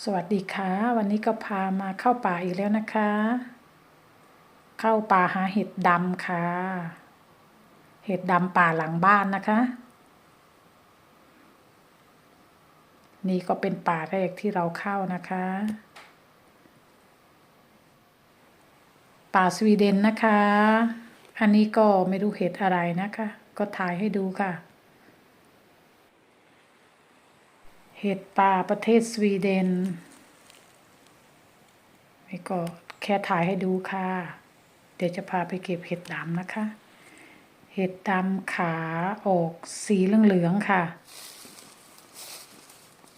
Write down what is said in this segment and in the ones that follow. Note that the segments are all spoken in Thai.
สวัสดีค่ะ วันนี้ก็พามาเข้าป่าอีกแล้วนะคะ เข้าป่าหาเห็ดดำค่ะ เห็ดดำป่าหลังบ้านนะคะ นี่ก็เป็นป่าแรกที่เราเข้านะคะ ป่าสวีเดนนะคะ อันนี้ก็ไม่รู้เห็ดอะไรนะคะ ก็ถ่ายให้ดูค่ะ เห็ดป่าประเทศสวีเดนนี่ก็แค่ถ่ายให้ดูค่ะ เดี๋ยวจะพาไปเก็บเห็ดดำนะคะ เห็ดดำขาออกสีเหลืองๆค่ะ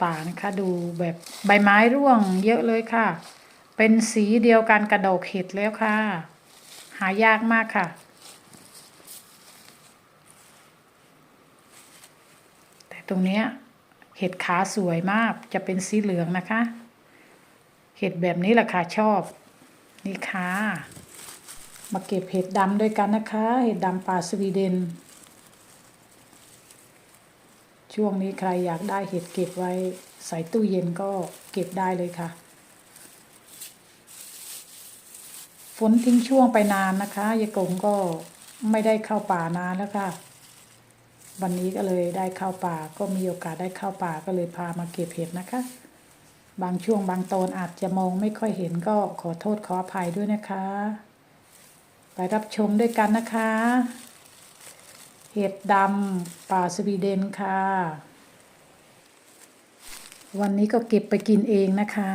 ป่านะคะดูแบบใบไม้ร่วงเยอะเลยค่ะ เป็นสีเดียวกันกระดกเห็ดแล้วค่ะ หายากมากค่ะแต่ตรงเนี้ย เห็ดขาสวยมากจะเป็นสีเหลืองนะคะ เห็ดแบบนี้แหละค่ะชอบ นี่ค่ะ มาเก็บเห็ดดำด้วยกันนะคะ เห็ดดำป่าสวีเดน ช่วงนี้ใครอยากได้เห็ดเก็บไว้ใส่ตู้เย็นก็เก็บได้เลยค่ะ ฝนทิ้งช่วงไปนานนะคะยายกงก็ไม่ได้เข้าป่านานแล้วค่ะ วันนี้ก็เลยได้เข้าป่าก็มีโอกาสได้เข้าป่าก็เลยพามาเก็บเห็ดนะคะ บางช่วงบางตอนอาจจะมองไม่ค่อยเห็นก็ขอโทษขออภัยด้วยนะคะ ไปรับชมด้วยกันนะคะ เห็ดดำป่าสวีเดนค่ะ วันนี้ก็เก็บไปกินเองนะคะ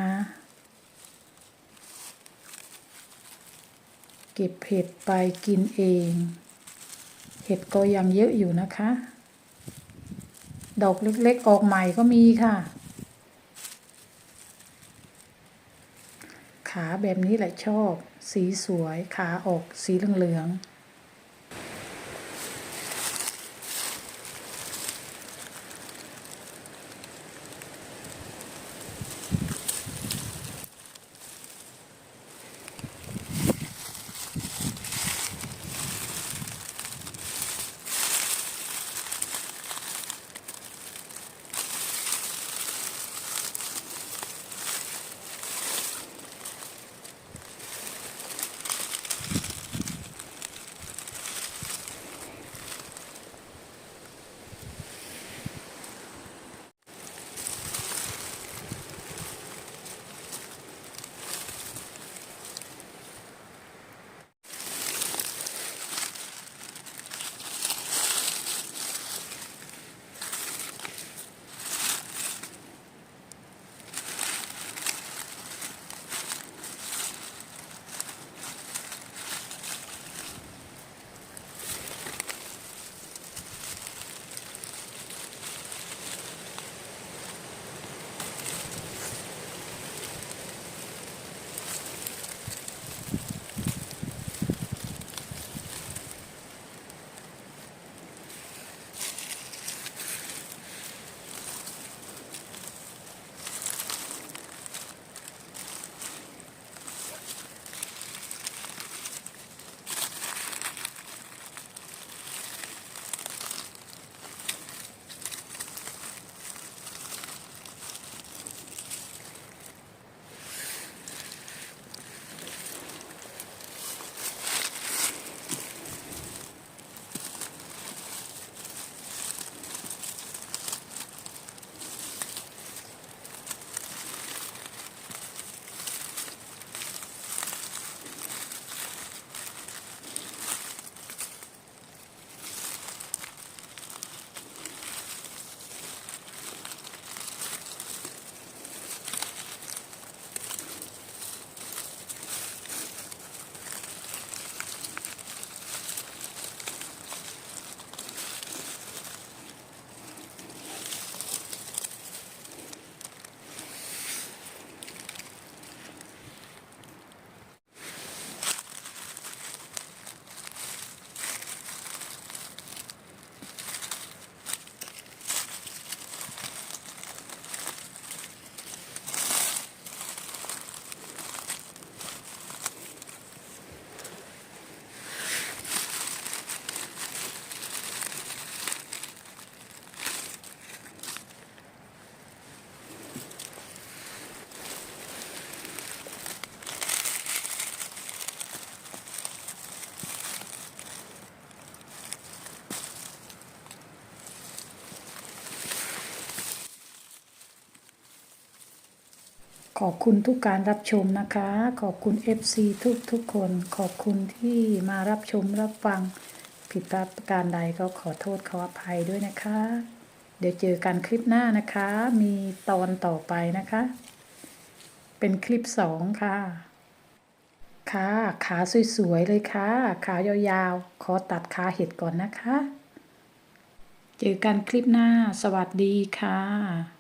เก็บเห็ดไปกินเอง เห็ดก็ยังเยอะอยู่นะคะ ดอกเล็กๆออกใหม่ก็มีค่ะ ขาแบบนี้แหละชอบ สีสวย ขาออกสีเหลือง ขอบคุณทุกการรับชมนะคะ ขอบคุณ FC ทุกทุกคน ขอบคุณที่มารับชมรับฟัง ผิดพลาดประการใดก็ขอโทษขออภัยด้วยนะคะ เดี๋ยวเจอกันคลิปหน้านะคะ มีตอนต่อไปนะคะ เป็นคลิปสองค่ะ ค่ะขาสวยๆเลยค่ะ ขายาวๆ ขอตัดขาเห็ดก่อนนะคะ เจอกันคลิปหน้า สวัสดีค่ะ